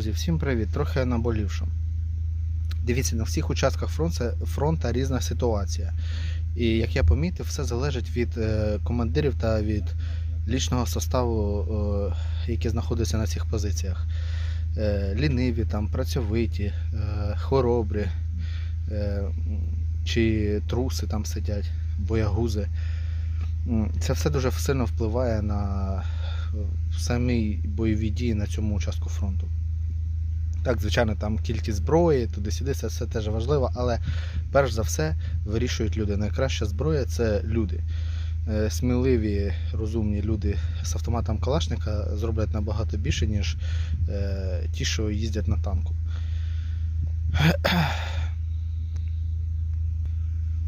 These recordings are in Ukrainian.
Друзі, всім привіт! Трохи наболівши. Дивіться, на всіх участках фронту, фронта різна ситуація. І як я помітив, все залежить від е, командирів та від лічного составу, е, який знаходиться на цих позиціях. Е, ліниві, там, працьовиті, хоробрі, чи труси там сидять, боягузи. Це все дуже сильно впливає на самі бойові дії на цьому участку фронту. Так, звичайно, там кількість зброї, туди-сюди, це все теж важливо, але перш за все вирішують люди. Найкраща зброя це люди. Е, Сміливі, розумні люди з автоматом Калашника зроблять набагато більше, ніж е, ті, що їздять на танку.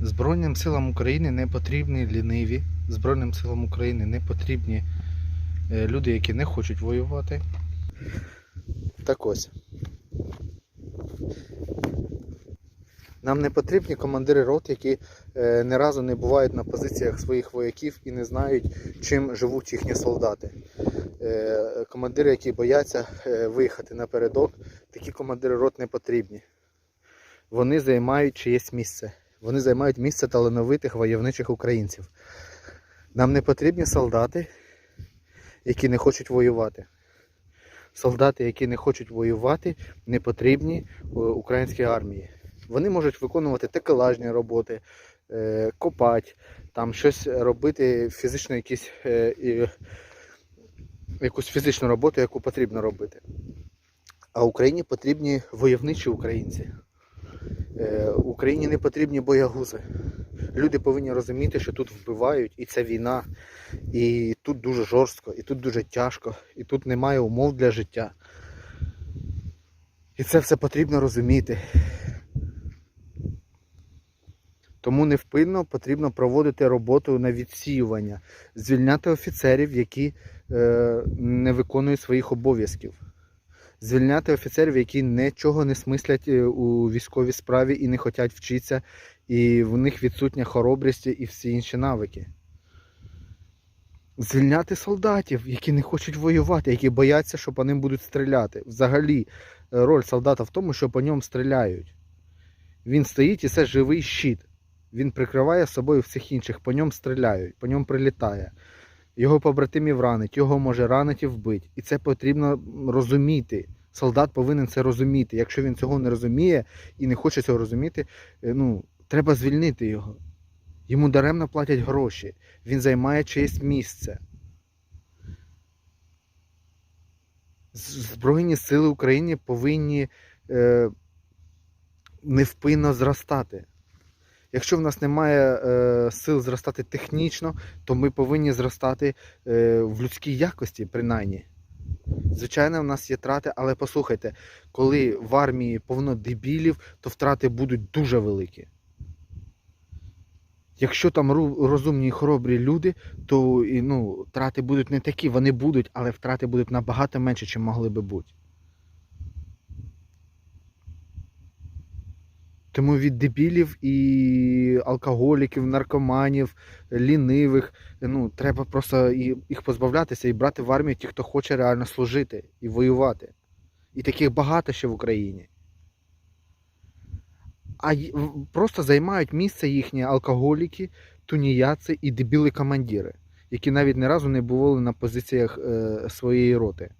Збройним силам України не потрібні ліниві. Збройним силам України не потрібні е, люди, які не хочуть воювати. Так ось. Нам не потрібні командири рот, які е, ні разу не бувають на позиціях своїх вояків і не знають, чим живуть їхні солдати. Е, командири, які бояться е, виїхати напередок, такі командири рот не потрібні. Вони займають чиєсь місце. Вони займають місце талановитих войовничих українців. Нам не потрібні солдати, які не хочуть воювати. Солдати, які не хочуть воювати, не потрібні е, українській армії. Вони можуть виконувати такелажні роботи, е, копати, там щось робити, фізично якісь, е, якусь фізичну роботу, яку потрібно робити. А Україні потрібні войовничі українці. Е, Україні не потрібні боягузи. Люди повинні розуміти, що тут вбивають, і це війна, і тут дуже жорстко, і тут дуже тяжко, і тут немає умов для життя. І це все потрібно розуміти. Тому невпинно потрібно проводити роботу на відсіювання, звільняти офіцерів, які е, не виконують своїх обов'язків. Звільняти офіцерів, які нічого не смислять е, у військовій справі і не хочуть вчитися, і в них відсутня хоробрість і всі інші навики. Звільняти солдатів, які не хочуть воювати, які бояться, що по ним будуть стріляти. Взагалі, е, роль солдата в тому, що по ньому стріляють. Він стоїть і це живий щит. Він прикриває собою всіх інших, по ньому стріляють, по ньому прилітає. Його побратимів ранить, його може ранити і вбити. І це потрібно розуміти. Солдат повинен це розуміти. Якщо він цього не розуміє і не хоче цього розуміти, е, ну, треба звільнити його. Йому даремно платять гроші. Він займає чиєсь місце. Збройні сили України повинні е, невпинно зростати. Якщо в нас немає е, сил зростати технічно, то ми повинні зростати е, в людській якості, принаймні. Звичайно, в нас є трати, але послухайте, коли в армії повно дебілів, то втрати будуть дуже великі. Якщо там розумні і хоробрі люди, то ну, трати будуть не такі, вони будуть, але втрати будуть набагато менше, ніж могли би бути. Тому від дебілів і алкоголіків, наркоманів, лінивих, ну, треба просто їх позбавлятися і брати в армію ті, хто хоче реально служити і воювати. І таких багато ще в Україні. А просто займають місце їхні алкоголіки, туніяци і дебіли командири, які навіть ні разу не бували на позиціях е, своєї роти.